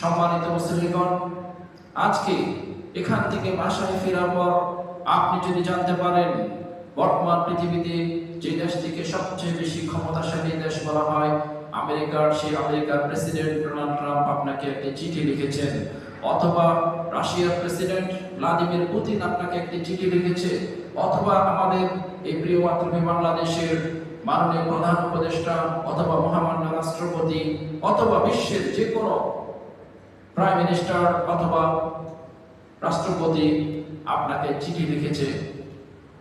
সম্মানিত আজকে এখান থেকে বাসায় ফেরার পর আপনি যদি জানতে পারেন, বর্তমান পৃথিবীতে যে দেশটিকে সবচেয়ে বেশি ক্ষমতাশালী দেশ বলা হয়, আমেরিকার, সেই আমেরিকার প্রেসিডেন্ট ডোনাল্ড ট্রাম্প আপনাকে একটি চিঠি লিখেছেন। অথবা রাশিয়ার প্রেসিডেন্ট ভ্লাদিমির পুতিন আপনাকে একটি চিঠি লিখেছে। অথবা আমাদের এই প্রিয় মাতৃভূমি বাংলাদেশের মাননীয় প্রধান উপদেষ্টা অথবা মহামান্য রাষ্ট্রপতি অথবা বিশ্বের যে কোনো প্রাইম মিনিস্টার অথবা রাষ্ট্রপতি আপনাকে চিঠি লিখেছে।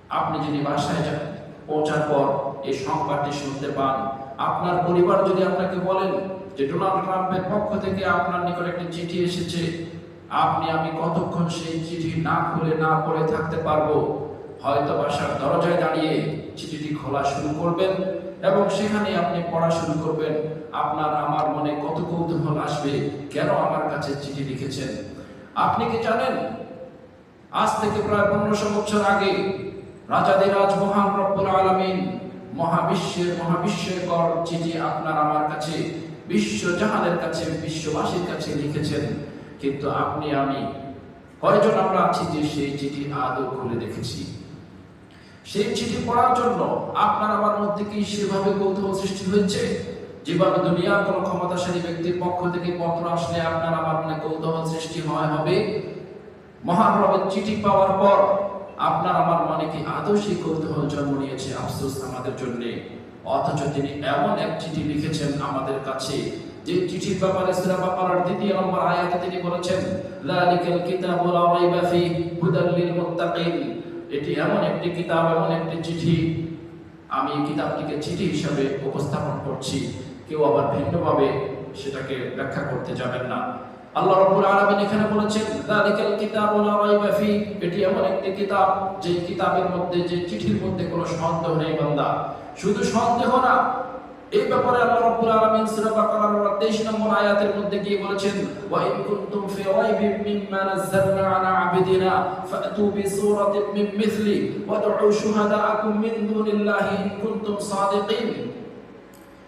আপনি যদি বাসায় যান, পৌঁছার পর এই সংবাদটি শুনতে পান। আপনার পরিবার যদি আপনাকে বলেন যে ডোনাল্ড ট্রাম্পের পক্ষ থেকে আপনার নিকট একটি চিঠি এসেছে, আপনি, আমি কতক্ষণ সেই চিঠি না খুলে না পড়ে থাকতে পারব? হয়তো বাসার দরজায় দাঁড়িয়ে চিঠিটি খোলা শুরু করবেন এবং সেখানে আপনি পড়া শুরু করবেন। আপনার আমার মনে কত কৌতূহল আসবে? কেন আমার কাছে চিঠি লিখেছেন? আপনি কি জানেন? আজ থেকে প্রায় পনেরোশো বছর আগে রাজাদিরাজ মহান রব্বুল আলমিন মহাবিশ্বের মহাবিশ্বকর চিঠি আপনার আমার কাছে বিশ্ব জাহানের কাছে, বিশ্ববাসীর কাছে লিখেছেন। কিন্তু আপনি, আমি কয়জন আমরা আছি যে সেই চিঠি আদৌ খুলে দেখেছি? সেই চিঠি পড়ার জন্য আপনার আমার মধ্যে কি সেভাবে কৌতূহল সৃষ্টি হয়েছে? যেভাবে দুনিয়ার কোন ক্ষমতাশালী ব্যক্তির পক্ষ থেকে পত্র আসলে আপনার আমার মনে কৌতূহল সৃষ্টি হয়, হবে? মহান রবের চিঠি পাওয়ার পর আপনার আমার মনে কি আদৌ কৌতূহল জন্ম নিয়েছে? আফসোস আমাদের জন্য। অথচ তিনি এমন এক চিঠি লিখেছেন আমাদের কাছে, যে চিঠির ব্যাপারে সূরা বাকারার দ্বিতীয় নম্বর আয়াতে তিনি বলেছেন, লালিকাল কিতাবু লা রাইবা মুত্তাকিন। এটি এমন একটি কিতাব, এমন একটি চিঠি। আমি কিতাবটিকে চিঠি হিসাবে উপস্থাপন করছি। কেউ আবার ভিন্নভাবে সেটাকে ব্যাখ্যা করতে যাবেন না। আল্লাহ রব্বুল আলামিন এখানে বলেছেন যালিকাল কিতাবু লা রাইবা ফি। এটি এমন একটি কিতাব যে কিতাবের মধ্যে, যে চিঠির মধ্যে কোনো সন্দেহ নেই বান্দা। শুধু সন্দেহ না এই ব্যাপারে আল্লাহ রাব্বুল আলামিন সূরা বাকারার 23 নম্বর আয়াতের মধ্যে গিয়ে বলেছেন, ওয়া ইন কুনতুম ফি রাইবিন মিম্মা নাযালনা আলা আবদিনা ফাতু বিসূরাতিন মিন মিথলি ওয়াদউ শুহাদাআকুম মিন দুনিল্লাহি ইন কুনতুম সাদিকিন।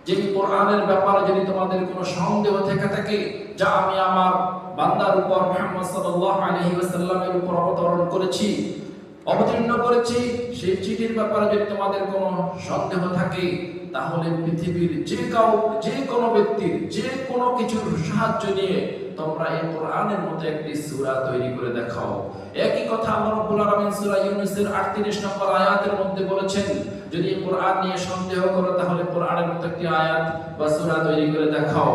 যে কোরআনের ব্যাপারে যদি তোমাদের কোনো সন্দেহ থেকে থাকে, যা আমি আমার বান্দার উপর মুহাম্মদ সাল্লাল্লাহু আলাইহি ওয়াসাল্লামের উপর অবতরণ করেছি, অবতীর্ণ করেছি, সেই চিঠির ব্যাপারে যদি তোমাদের কোনো সন্দেহ থাকে তাহলে পৃথিবীর যে কাউ, যে কোনো ব্যক্তির, যে কোনো কিছুর সাহায্য নিয়ে তোমরা এই কোরআনের মতো একটি সুরা তৈরি করে দেখাও। একই কথা আমার রব্বুল আলামিন সূরা ইউনূসের 38 নম্বর আয়াতের মধ্যে বলেছেন যদি কোরআন নিয়ে সন্দেহ করো, তাহলে কোরআনের মতো আয়াত বা সূরা তৈরি করে দেখাও।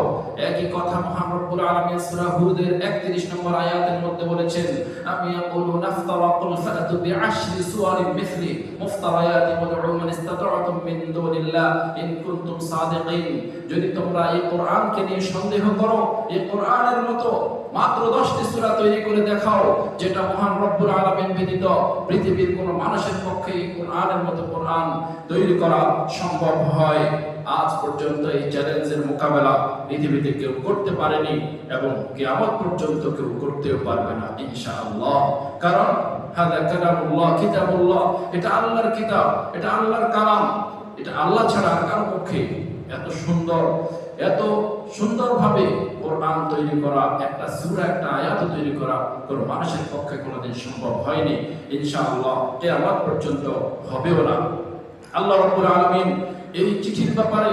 একই কথা মহান আলামিন সূরা হুদের 31 নম্বর আয়াতের মধ্যে বলেছেন, আমি আকুলু নাফতারা কুল ফাতু বিআশরি সুওয়ারিন মিথলি মুফতারায়াতি ওয়াদউ মান ইসতাতা'তুম মিন দুনিল্লাহ ইন কুনতুম সাদিকিন। যদি তোমরা এই কোরআনকে নিয়ে সন্দেহ করো, এই কোরআনের মতো মাত্র 10টি সূরা তৈরি করে দেখাও, যেটা মহান রব্বুল আলামিন ব্যতীত পৃথিবীর কোনো মানুষের পক্ষে কোরআনের মতো কোরআন তৈরি করা সম্ভব হয়। আজ পর্যন্ত এই চ্যালেঞ্জের মোকাবেলা পৃথিবীতে কেউ করতে পারেনি এবং কিয়ামত পর্যন্ত কেউ করতেও পারবে না, ইনশাআল্লাহ। কারণ হাদা কালামুল্লাহ, কিতাবুল্লাহ, এটা আল্লাহর কিতাব, এটা আল্লাহর কালাম, এটা আল্লাহ ছাড়া আর কারও পক্ষে এত সুন্দর এত সুন্দরভাবে কোরআন তৈরি করা, একটা সূরা, একটা আয়াত তৈরি করা কোনো মানুষের পক্ষে কোনোদিন সম্ভব হয়নি। ইনশাআল্লাহ কিয়ামত পর্যন্ত হবেও না। আল্লাহ রাব্বুল আলামিন এই চিঠির ব্যাপারে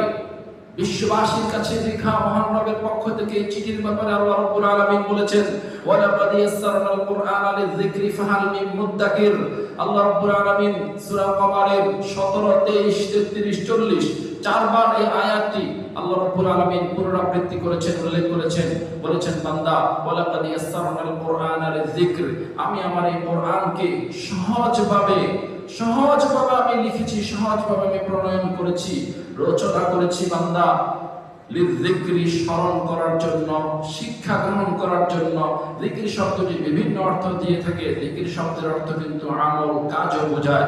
বিশ্ববাসীর কাছে লেখা মহানবের পক্ষ থেকে এই চিঠির ব্যাপারে আল্লাহ রাব্বুল আলামিন বলেছেন, ওয়ালাকাদ ইয়াসসারনাল কুরআনা লিযিকরি, ফাহাল মিন মুদ্দাকির। আল্লাহ রাব্বুল আলামিন সূরা কমারের 17 23 33 40 চারবার এই আয়াতটি আমি আমার এই কোরআনকে সহজভাবে সহজভাবে আমি লিখেছি, সহজভাবে আমি প্রণয়ন করেছি, রচনা করেছি, বান্দা স্মরণ করার জন্য, শিক্ষা গ্রহণ করার জন্য। জিকির শব্দটি বিভিন্ন অর্থ দিয়ে থাকে জিকির শব্দের অর্থ কিন্তু আমল, কাজও বোঝায়।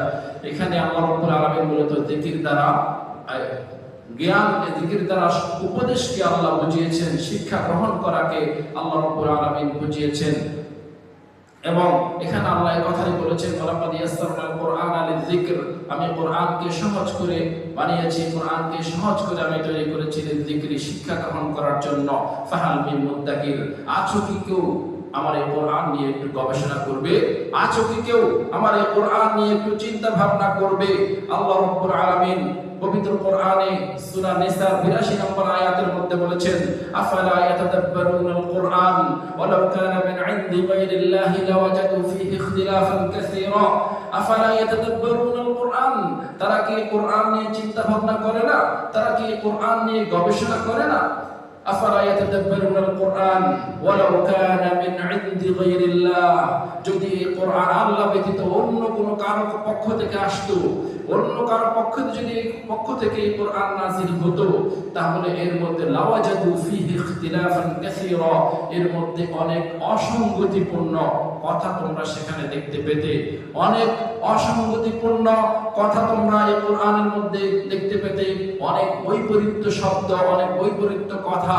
এখানে আল্লাহ রাব্বুল আলামিন মূলত জিকির দ্বারা আহ, জ্ঞান জিকির দ্বারা উপদেশকে আল্লাহ বুঝিয়েছেন শিক্ষা গ্রহণ করাকে আল্লাহ রাব্বুল আলামিন বুঝিয়েছেন। এবং এখানে আল্লাহ এই কথাই বলেছেন ওয়ালাকাদ ইয়াসসারনাল কুরআনা লিযিকর। আমি কোরআনকে সহজ করে বানিয়েছি কোরআনকে সহজ করে আমি তৈরি করেছি লিযিকরি শিক্ষা গ্রহণ করার জন্য। ফাহাল মিন মুদ্দাকির আছো কি কেউ আমার এই কোরআন নিয়ে একটু গবেষণা করবে? আছো কি কেউ আমার এই কোরআন নিয়ে একটু চিন্তা ভাবনা করবে? আল্লাহ রাব্বুল আলামিন পবিত্র কোরআনে সূরা নিসার 82 নম্বর আয়াতের মধ্যে বলেছেন, আফালা ইয়াতাদাব্বারুনাল কোরআন ওয়ালাউ কানা মিন ইনদি গায়রিল্লাহি লাওয়াজাদু ফীহি ইখতিলাফান কাসীরা। আফালা ইয়াতাদাব্বারুনাল কোরআন তারা কি কোরআন নিয়ে চিন্তা ভাবনা করে না? তারা কি কোরআন নিয়ে গবেষণা করে না? আফালা অন্য কারও পক্ষ যদি পক্ষ থেকে এই কোরআন নাজিল হতো, তাহলে এর মধ্যে লাওয়াজাদু ফীহি ইখতিলাফান এর মধ্যে অনেক অসঙ্গতিপূর্ণ কথা তোমরা সেখানে দেখতে পেতে। অনেক অসঙ্গতিপূর্ণ কথা তোমরা এই কোরআনের মধ্যে দেখতে পেতে। অনেক বৈপরীত্য শব্দ, অনেক বৈপরীত্য কথা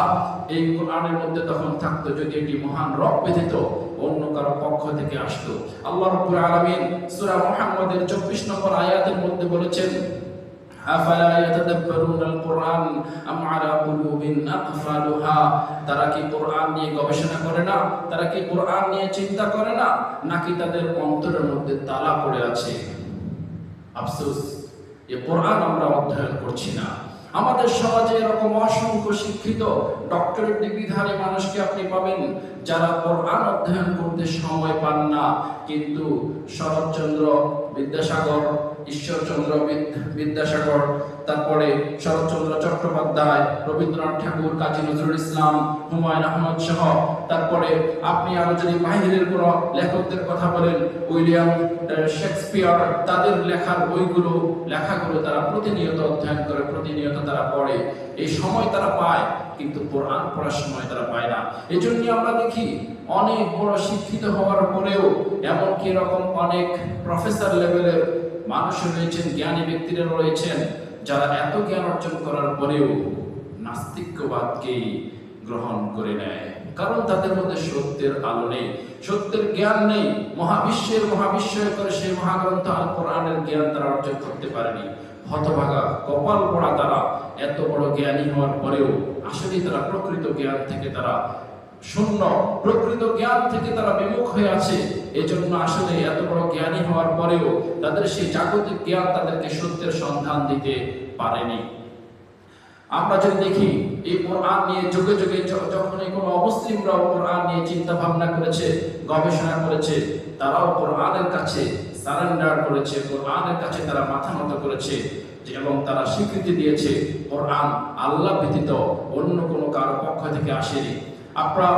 এই কোরআনের মধ্যে তখন থাকতো যদি এটি মহান রব ব্যতীত অন্য কারও পক্ষ থেকে আসতো। আল্লাহ রাব্বুল আলামিন সূরা মুহাম্মদের 24 নম্বর আয়াতের মধ্যে বলেছেন তারা কি কোরআন নিয়ে গবেষণা করে না? তারা কি কোরআন নিয়ে চিন্তা করে না? নাকি তাদের অন্তরের মধ্যে তালা পড়ে আছে? আফসোস, এ কোরআন আমরা অধ্যয়ন করছি না। আমাদের সমাজে এরকম অসংখ্য শিক্ষিত ডক্টরেট ডিগ্রিধারী মানুষকে আপনি পাবেন যারা কোরআন অধ্যয়ন করতে সময় পান না। কিন্তু শরৎচন্দ্র বিদ্যাসাগর, ঈশ্বরচন্দ্র বিদ্যাসাগর, তারপরে শরৎচন্দ্র চট্টোপাধ্যায়, রবীন্দ্রনাথ ঠাকুর, কাজী নজরুল ইসলাম, হুমায়ুন আহমদ সহ। তারপরে আপনি আরও যদি বাহিরের কোন লেখকদের কথা বলেন, উইলিয়াম শেক্সপিয়ার, তাদের লেখার বইগুলো, লেখাগুলো তারা প্রতিনিয়ত অধ্যয়ন করে, প্রতিনিয়ত তারা পড়ে। এই সময় তারা পায়, কিন্তু কোরআন পড়ার সময় তারা পায় না। এই জন্য আমরা দেখি অনেক বড় শিক্ষিত হওয়ার পরেও এমনকি এরকম অনেক প্রফেসর লেভেলের মানুষ রয়েছেন, জ্ঞানী ব্যক্তিরা রয়েছেন, যারা এত জ্ঞান অর্জন করার পরেও নাস্তিক্যবাদকেই গ্রহণ করে নেয়। কারণ তাদের মধ্যে সত্যের আলো নেই। সত্যের জ্ঞান নেই। মহাবিশ্বের মহাবিশ্বয় করে সেই মহাগ্রন্থ আল কোরআনের জ্ঞান তারা অর্জন করতে পারেনি। হতভাগা কপাল পড়া তারা এত বড় জ্ঞানী হওয়ার পরেও আসলে তারা প্রকৃত জ্ঞান থেকে তারা শূন্য। প্রকৃত জ্ঞান থেকে তারা বিমুখ হয়ে আছে। এজন্য আসলে এত বড় জ্ঞানী হওয়ার পরেও তাদের সেই জাগতিক জ্ঞান তাদেরকে সত্যের সন্ধান দিতে পারেনি। আমরা যদি দেখি, এই কোরআন নিয়ে যুগে যুগে য- যখন এই কোনো অমুসলিমরাও কোরআন নিয়ে চিন্তা ভাবনা করেছে, গবেষণা করেছে, তারাও কোরআনের কাছে সারেন্ডার করেছে, কোরআনের কাছে তারা মাথা নত করেছে এবং তারা স্বীকৃতি দিয়েছে, কোরআন আল্লাহ ব্যতীত অন্য কোনো কারও পক্ষ থেকে আসেনি। আপনারা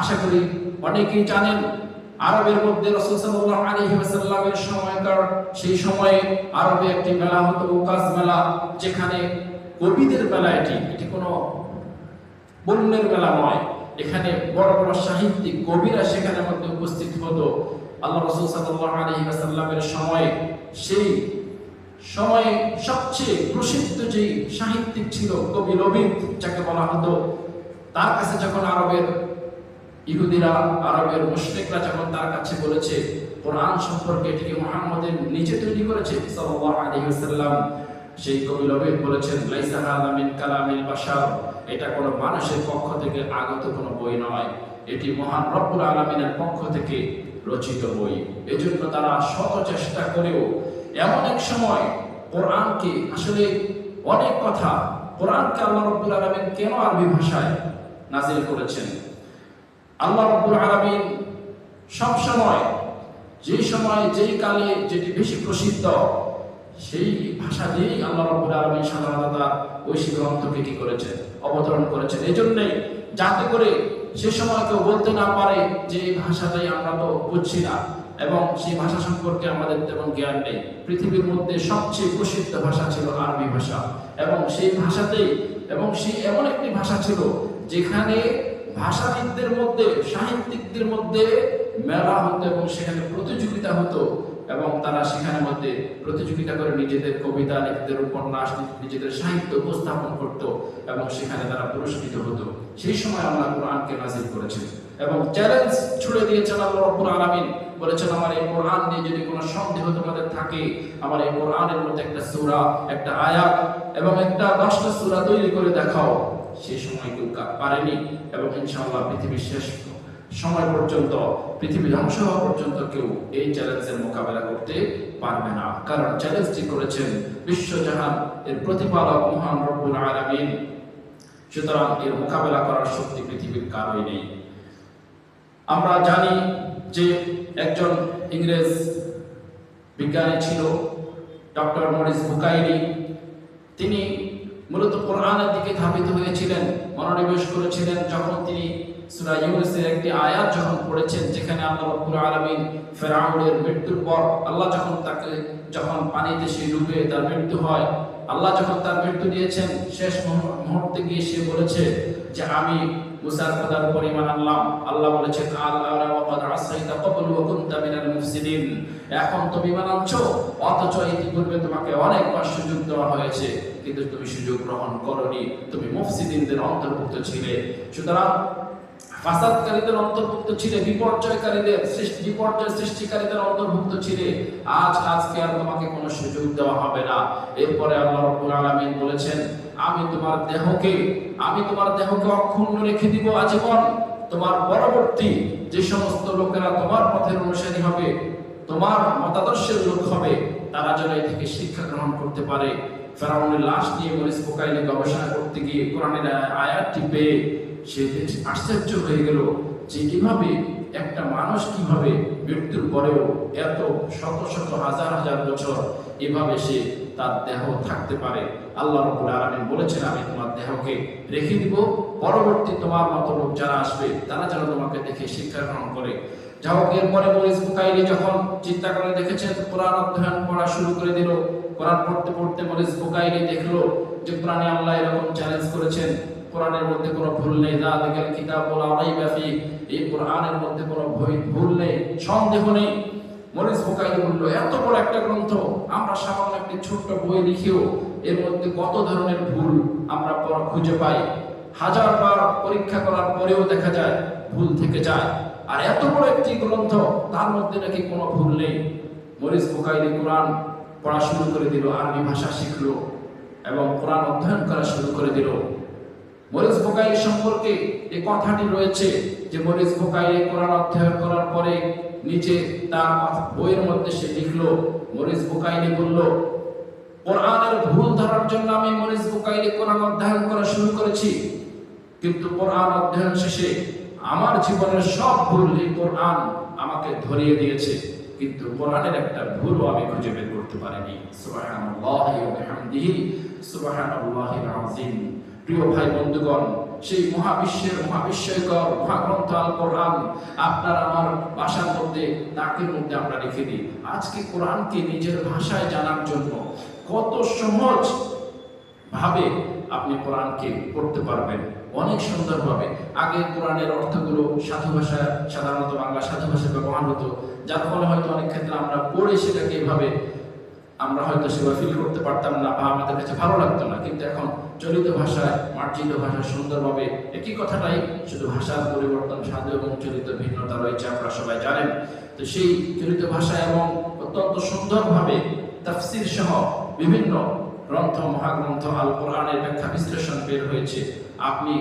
আশা করি অনেকেই জানেন, আরবের মধ্যে রসুল সময়কার সেই সময়ে আরবে একটি মেলা হতো উকাস মেলা, যেখানে কবিদের মেলা এটি। এটি কোনো বন্যের মেলা নয়। এখানে বড় বড় সাহিত্যিক কবিরা সেখানে মধ্যে উপস্থিত হতো। আল্লাহ রসুল সাল্লাল্লাহু আলাইহি ওয়াসাল্লামের সময়ে সেই সময়ে সবচেয়ে প্রসিদ্ধ যে সাহিত্যিক ছিল কবি রবীন্দ্র, যাকে বলা হতো তার কাছে যখন আরবের ইহুদিরা, আরবের মুশরিকরা যখন তার কাছে বলেছে, কোরআন সম্পর্কে এটিকে মুহাম্মদের নিজে তৈরি করেছে, সাল্লাল্লাহু সেই কবি লবিব বলেছেন, লাইসা হাযা মিন কালামিল এটা কোনো মানুষের পক্ষ থেকে আগত কোনো বই নয়। এটি মহান রব্বুল আলামিনের পক্ষ থেকে রচিত বই। এজন্য তারা শত চেষ্টা করেও এমন এক সময় কোরআনকে আসলে অনেক কথা, কোরআনকে আল্লাহ রব্বুল আলামিন কেন আরবি ভাষায় নাজিল করেছেন। আল্লাহ রব্বুল আলামিন সব সময়, যে সময়, যেই কালে যেটি বেশি প্রসিদ্ধ, সেই ভাষা দিয়েই আল্লাহ রব্বুল আলামিন সাধারণত ঐশী গ্রন্থকে কি করেছেন, অবতরণ করেছেন। এই জন্যই যাতে করে সে সময় কেউ বলতে না পারে যে এই ভাষাটাই আমরা তো বুঝছি না এবং সেই ভাষা সম্পর্কে আমাদের তেমন জ্ঞান নেই। পৃথিবীর মধ্যে সবচেয়ে প্রসিদ্ধ ভাষা ছিল আরবি ভাষা এবং সেই ভাষাতেই, এবং সেই এমন একটি ভাষা ছিল যেখানে ভাষাবিদদের মধ্যে, সাহিত্যিকদের মধ্যে মেলা হতো এবং সেখানে প্রতিযোগিতা হতো এবং তারা সেখানে মধ্যে প্রতিযোগিতা করে নিজেদের কবিতা নিজেদের উপন্যাস, নিজেদের সাহিত্য উপস্থাপন করত এবং সেখানে তারা পুরস্কৃত হতো। সেই সময় আল্লাহ কোরআনকে নাজিল করেছেন এবং চ্যালেঞ্জ ছুড়ে দিয়েছেন আল্লাহ রব্বুল আলামিন। বলেছেন, আমার এই কোরআন নিয়ে যদি কোনো সন্দেহ তোমাদের থাকে, আমার এই কোরআনের মধ্যে একটা সূরা, একটা আয়াত এবং একটা দশটা সূরা তৈরি করে দেখাও। সেই সময় কেউ পারেনি এবং ইনশাআল্লাহ পৃথিবীর শেষ সময় পর্যন্ত পৃথিবী ধ্বংস হওয়া পর্যন্ত কেউ এই চ্যালেঞ্জের মোকাবেলা করতে পারবে না। কারণ চ্যালেঞ্জটি করেছেন বিশ্বজাহান, এর প্রতিপালক মহান রব্বুল আলামিন। সুতরাং এর মোকাবেলা করার শক্তি পৃথিবীর কারোই নেই। আমরা জানি যে একজন ইংরেজ বিজ্ঞানী ছিল, ডক্টর মরিস বুকাইরি। তিনি মূলত কোরআনের দিকে ধাবিত হয়েছিলেন, মনোনিবেশ করেছিলেন যখন তিনি সূরা ইউনূসের একটি আয়াত যখন পড়েছেন, যেখানে আল্লাহ রাব্বুল আলামিন ফেরাউনের মৃত্যুর পর আল্লাহ যখন তাকে, যখন পানিতে সে ডুবে তার মৃত্যু হয়, আল্লাহ যখন তার মৃত্যু দিয়েছেন, শেষ মুহূর- মুহূর্তে গিয়ে সে বলেছে যে আমি মুসার খোদার পরিমাণ আনলাম। আল্লাহ বলেছে আল্লাহ এখন তুমি বানাচ্ছো অথচ ইতিপূর্বে তোমাকে অনেকবার সুযোগ দেওয়া হয়েছে। কিন্তু তুমি সুযোগ গ্রহণ করনি, তুমি মুফসিদিনদের অন্তর্ভুক্ত ছিলে। সুতরাং ফাসাদকারীদের অন্তর্ভুক্ত ছিলে, বিপর্যয়কারীদের সৃষ্টি, বিপর্যয় সৃষ্টিকারীদের অন্তর্ভুক্ত ছিলে। আজ, আজকে আর তোমাকে কোনো সুযোগ দেওয়া হবে না। এরপরে আল্লাহ রাব্বুল আলামিন বলেছেন, আমি তোমার দেহকে, আমি তোমার দেহকে অক্ষুণ্ণ রেখে দিব আজীবন। তোমার পরবর্তী যে সমস্ত লোকেরা তোমার পথের অনুসারী হবে, তোমার মতাদর্শের লোক হবে, তারা যেন এই থেকে শিক্ষা গ্রহণ করতে পারে। ফেরাউনের লাশ নিয়ে মরিস পোকাইলে গবেষণা করতে গিয়ে কোরআনের আয়- আয়াতটি পেয়ে সে আশ্চর্য হয়ে গেল যে কীভাবে একটা মানুষ কীভাবে মৃত্যুর পরেও এত শত শত হাজার হাজার বছর এভাবে সে তার দেহ থাকতে পারে। আল্লাহ রব্বুল আলামিন বলেছেন, আমি তোমার দেহকে রেখে দিব। পরবর্তী তোমার মতো লোক যারা আসবে, তারা যেন তোমাকে দেখে শিক্ষা গ্রহণ করে। যাই হোক এরপরে মরিস বুকাইলি যখন চিন্তা করে দেখেছেন, কোরআন অধ্যয়ন করা শুরু করে দিল। কোরআন পড়তে পড়তে মরিস বুকাইলি দেখল যে কোরআনে আল্লাহ এরকম চ্যালেঞ্জ করেছেন। কোরআনের মধ্যে কোনো ভুল নেই, যা দেখেন কিতাব বলা রাইবা ফি এই কোরআনের মধ্যে কোনো ভুল- নেই, সন্দেহ নেই। মরিস বুকাইলি বলল, এত বড় একটা গ্রন্থ, আমরা সামান্য একটি ছোট্ট বই লিখেও এর মধ্যে কত ধরনের ভুল আমরা খুঁজে পাই? হাজার বার পরীক্ষা করার পরেও দেখা যায়, ভুল থেকে যায়। আর এত বড় একটি গ্রন্থ, তার মধ্যে নাকি কোনো ভুল নেই। মরিস বুকাইলি কোরআন পড়া শুরু করে দিল, আরবি ভাষা শিখলো এবং কোরআন অধ্যয়ন করা শুরু করে দিল। মরিস বোকাই সম্পর্কে এ কথাটি রয়েছে যে মরিস বোকাই কোরআন অধ্যয়ন করার পরে নিচে তার বইয়ের মধ্যে সে লিখলো, মরিস বোকাইনি বলল, কোরআনের ভুল ধরার জন্য আমি মরিস বোকাইনি কোরআন অধ্যয়ন করা শুরু করেছি। কিন্তু কোরআন অধ্যয়ন শেষে আমার জীবনের সব ভুল এই কোরআন আমাকে ধরিয়ে দিয়েছে। কিন্তু কোরআনের একটা ভুলও আমি খুঁজে বের করতে পারিনি। প্রিয় ভাই বন্ধুগণ, সেই মহাবিশ্বের মহাগ্রন্থ আল কোরআন আপনার আমার মধ্যে, নাকের মধ্যে আমরা রেখে দিই। আজকে কোরআনকে নিজের ভাষায় জানার জন্য কত সহজ ভাবে আপনি কোরআনকে পড়তে পারবেন। অনেক সুন্দরভাবে। আগে কোরআনের অর্থগুলো সাধু ভাষা সাধারণত বাংলা সাধু ভাষায় ব্যবহার হতো। যার ফলে হয়তো অনেক ক্ষেত্রে আমরা পড়ে সেটাকে এভাবে আমরা হয়তো সেভাবে ফিল করতে পারতাম না বা আমাদের কাছে ভালো লাগতো না। কিন্তু এখন চলিত ভাষায়, মার্জিত ভাষায় সুন্দরভাবে একই কথাটাই শুধু ভাষার পরিবর্তন, সাধু এবং চলিত ভিন্নতা রয়েছে, আপনারা সবাই জানেন। তো সেই চলিত ভাষা এবং অত্যন্ত সুন্দরভাবে তাফসির সহ বিভিন্ন গ্রন্থ, মহাগ্রন্থ আল কোরআনের ব্যাখ্যা বিশ্লেষণ বের হয়েছে। আপনি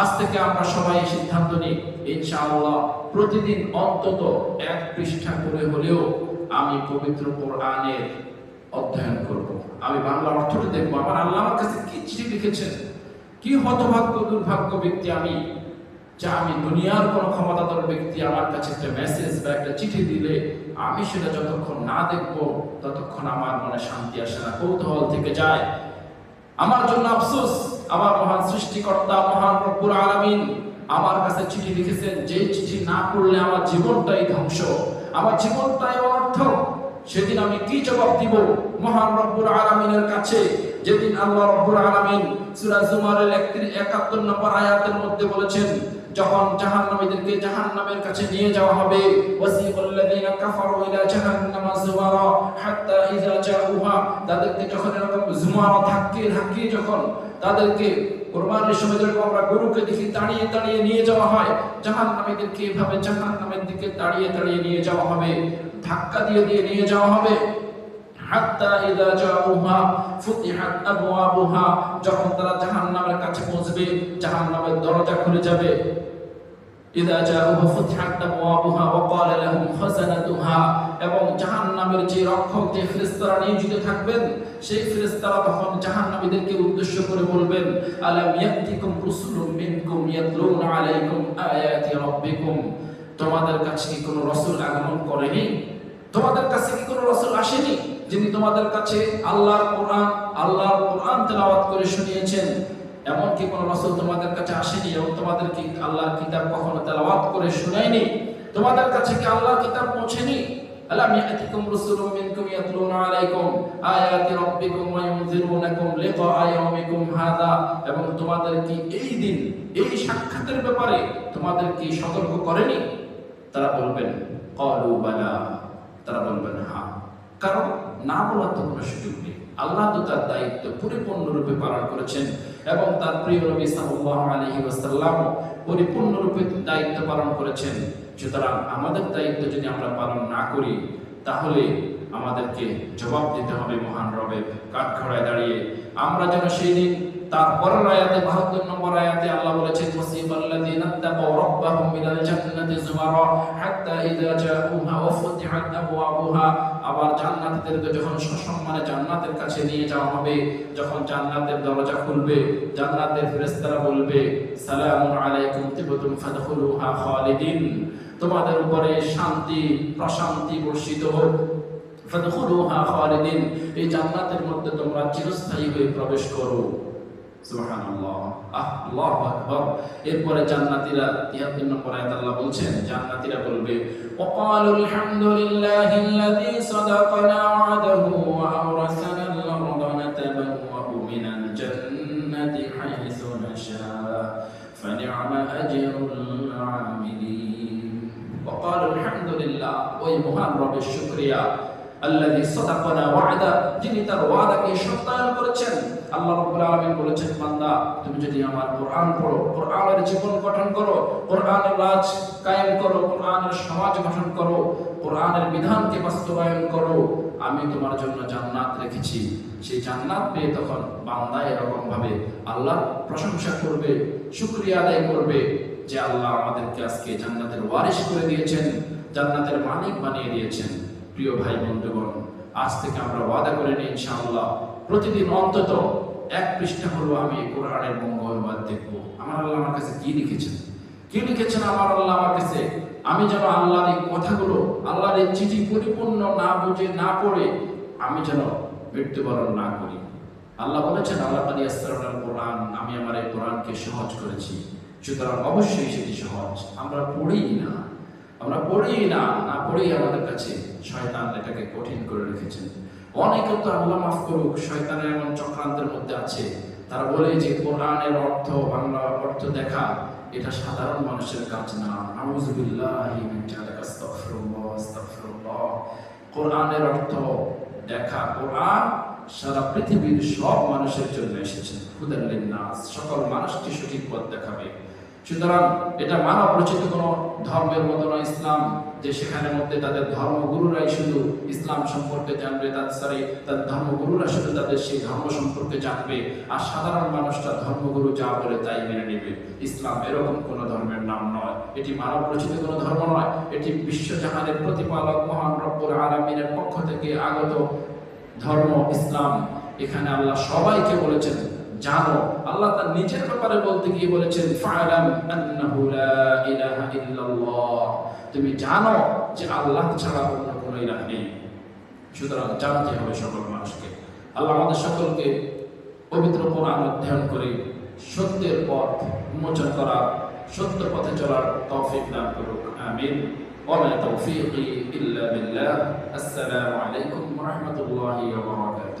আজ থেকে আমরা সবাই সিদ্ধান্ত নিই, ইনশাআল্লাহ প্রতিদিন অন্তত এক পৃষ্ঠা করে হলেও আমি পবিত্র কোরআনের অধ্যয়ন করব। আমি বাংলা অর্থটা দেখব। আমার আল্লাহ আমার কাছে কি চিঠি লিখেছেন? কি হতভাগ্য, দুর্ভাগ্য ব্যক্তি আমি, যা আমি দুনিয়ার কোনো ক্ষমতাধর ব্যক্তি আমার কাছে একটা মেসেজ বা একটা চিঠি দিলে আমি সেটা যতক্ষণ না দেখব, ততক্ষণ আমার মনে শান্তি আসে না। কৌতূহল থেকে যায়। আমার জন্য আফসোস, আমার মহান সৃষ্টিকর্তা, মহান রব্বুল আলামিন আমার কাছে চিঠি লিখেছেন, যে চিঠি না পড়লে আমার জীবনটাই ধ্বংস। আমার জীবনটাই অনর্থ। সেদিন আমি কি জবাব দিব মহান রব্বুল আলামিনের কাছে? যেদিন আল্লাহ রব্বুল আলামিন সূরা জুমারের 71 নম্বর আয়াতের মধ্যে বলেছেন যখন জাহান্নামীদেরকে জাহান্নামের কাছে নিয়ে যাওয়া হবে কাফারু ইলা যুমারা হাত্তা ইযা জাউহা, তাদেরকে যখন এরকম ধাক্কিয়ে যখন তাদেরকে সময় আমরা গরুকে দেখি দাঁড়িয়ে দাঁড়িয়ে নিয়ে যাওয়া হয় জাহান নামীদেরকে এভাবে জাহান নামের দিকে দাঁড়িয়ে দাঁড়িয়ে নিয়ে যাওয়া হবে, ধাক্কা দিয়ে দিয়ে নিয়ে যাওয়া হবে। যখন তারা জাহান্নামের কাছে পৌঁছবে, জাহান্নামের দরজা খুলে যাবে। ক্বালা লাহুম এবং জাহান্নামের যে রক্ষক, যে ফেরেশতারা নিয়োজিত থাকবেন, সেই ফেরেশতারা তখন জাহান্নামীদেরকে উদ্দেশ্য করে বলবেন, আলাম ইয়াতিকুম রুসুলুম আলাইকুম আয়াতি তোমাদের কাছে কি কোনো রাসূল আগমন করেনি? তোমাদের কাছে কি কোনো রাসূল আসেনি? যিনি তোমাদের কাছে আল্লাহর কোরআন আল্লাহর কোরআন তেলাওয়াত করে শুনিয়েছেন এমন কি কোনো রাসূল তোমাদের কাছে আসেনি এবং তোমাদের কি আল্লাহর কিতাব কখনো তেলাওয়াত করে শুনায়নি, তোমাদের কাছে কি আল্লাহর কিতাব পৌঁছেনি? এবং তোমাদের কি এই দিন, এই ব্যাপারে তোমাদের কি সতর্ক করেনি? তারা বলবেন তারা বলবেন কারণ না বলার তো কোনো সুযোগ নেই। আল্লাহ তো তার দায়িত্ব পরিপূর্ণরূপে পালন করেছেন এবং তার প্রিয় আলাইহি ওয়াসাল্লাম পরিপূর্ণরূপে দায়িত্ব পালন করেছেন। সুতরাং আমাদের দায়িত্ব যদি আমরা পালন না করি, তাহলে আমাদেরকে জবাব দিতে হবে মহান রবের কাঠখড়ায় দাঁড়িয়ে। আমরা যেন সেই দিন তার পরের আয়াতে 72 নম্বর আয়াতে আল্লাহ বলেছেন মুসিবাল্লাযিনা তাকাউ রাব্বাহুম হাত্তা আবার জান্নাতীদেরকে যখন সসম্মানে জান্নাতের কাছে নিয়ে যাওয়া হবে, যখন জান্নাতের দরজা খুলবে, জান্নাতের ফেরেশতারা বলবে, সালামুন আলাইকুম তিবতুম ফাদখুলুহা খালিদিন। তোমাদের উপরে শান্তি, প্রশান্তি বর্ষিত হোক। ফাদখুলুহা খালিদিন, এই জান্নাতের মধ্যে তোমরা চিরস্থায়ী হয়ে প্রবেশ করো। এরপরে জান্নাতীরা 73 নম্বর আয়াত আল্লাহ বলছেন জান্নাতীরা বলবে وقالوا الحمد لله الذي صدقنا وعده وأورثنا الأرض نتبوأ من الجنة حيث نشاء فنعم أجر العاملين وقالوا الحمد لله ওই মহান রবের শুকরিয়া আল্লাযী সাদাকানা ওয়াদা, যিনি তার ওয়াদাকে সত্যায়ন করেছেন। আল্লাহ রাব্বুল আলামিন বলেছেন, বান্দা, তুমি যদি আমার কোরআন পড়ো, কোরআনের জীবন গঠন করো, কোরআনের রাজ কায়েম করো, কোরআনের সমাজ গঠন করো, কোরআনের বিধানকে বাস্তবায়ন করো, আমি তোমার জন্য জান্নাত রেখেছি। সেই জান্নাত পেয়ে তখন বান্দা এরকম ভাবে আল্লাহর প্রশংসা করবে, শুকরিয়া আদায় করবে যে আল্লাহ আমাদেরকে আজকে জান্নাতের ওয়ারিশ করে দিয়েছেন, জান্নাতের মালিক বানিয়ে দিয়েছেন। প্রিয় ভাই বন্ধুগণ, আজ থেকে আমরা ওয়াদা করে নিই ইনশাআল্লাহ, প্রতিদিন অন্তত এক পৃষ্ঠা হলো আমি কোরআনের মঙ্গলবার দেখব। আমার আল্লাহ আমার কাছে কি লিখেছেন? কি লিখেছেন আমার আল্লাহ আমার কাছে? আমি যেন আল্লাহর এই কথাগুলো, আল্লাহর এই চিঠি পরিপূর্ণ না বুঝে, না পড়ে, আমি যেন মৃত্যুবরণ না করি। আল্লাহ বলেছেন, আল্লাহ কাদি আসসালাম কোরআন, আমি আমার এই কোরআনকে সহজ করেছি। সুতরাং অবশ্যই সেটি সহজ। আমরা পড়ি না। আমরা পড়ি না না পড়েই আমাদের কাছে। শয়তান এটাকে কঠিন করে রেখেছেন অনেকে তো আল্লাহ মাফ করুক, শয়তানের এমন চক্রান্তের মধ্যে আছে। তারা বলে যে, কোরআনের অর্থ, বাংলা অর্থ দেখা, এটা সাধারণ মানুষের কাজ না। কোরআনের অর্থ দেখা, কোরআন সারা পৃথিবীর সব মানুষের জন্য এসেছে। সকল মানুষকে সঠিক পথ দেখাবে। সুতরাং এটা মানব রচিত কোনো ধর্মের মতো নয় ইসলাম, যে সেখানের মধ্যে তাদের ধর্মগুরুরাই শুধু ইসলাম সম্পর্কে জানবে তাদের সরি তাদের ধর্মগুরুরা শুধু তাদের সেই ধর্ম সম্পর্কে জানবে, আর সাধারণ মানুষরা ধর্মগুরু যা বলে তাই মেনে নেবে। ইসলাম এরকম কোনো ধর্মের নাম নয়। এটি মানব রচিত কোনো ধর্ম নয়। এটি বিশ্বজাহানের প্রতিপালক মহান রব্বুল আলমিনের পক্ষ থেকে আগত ধর্ম ইসলাম। এখানে আল্লাহ সবাইকে বলেছেন জানো আল্লাহ তার নিজের ব্যাপারে বলতে গিয়ে বলেছেন ফাআলাম আন্নাহু লা ইলাহা ইল্লাল্লাহ তুমি জানো যে আল্লাহ ছাড়া অন্য কোনো ইলাহ নেই সুতরাং জানতে হবে সকল মানুষকে আল্লাহ আমাদের সকলকে পবিত্র কোরআন অধ্যয়ন করে সত্যের পথ উন্মোচন করা সত্য পথে চলার তৌফিক দান করুক আমিন وما توفيقي إلا بالله السلام عليكم ورحمة الله وبركاته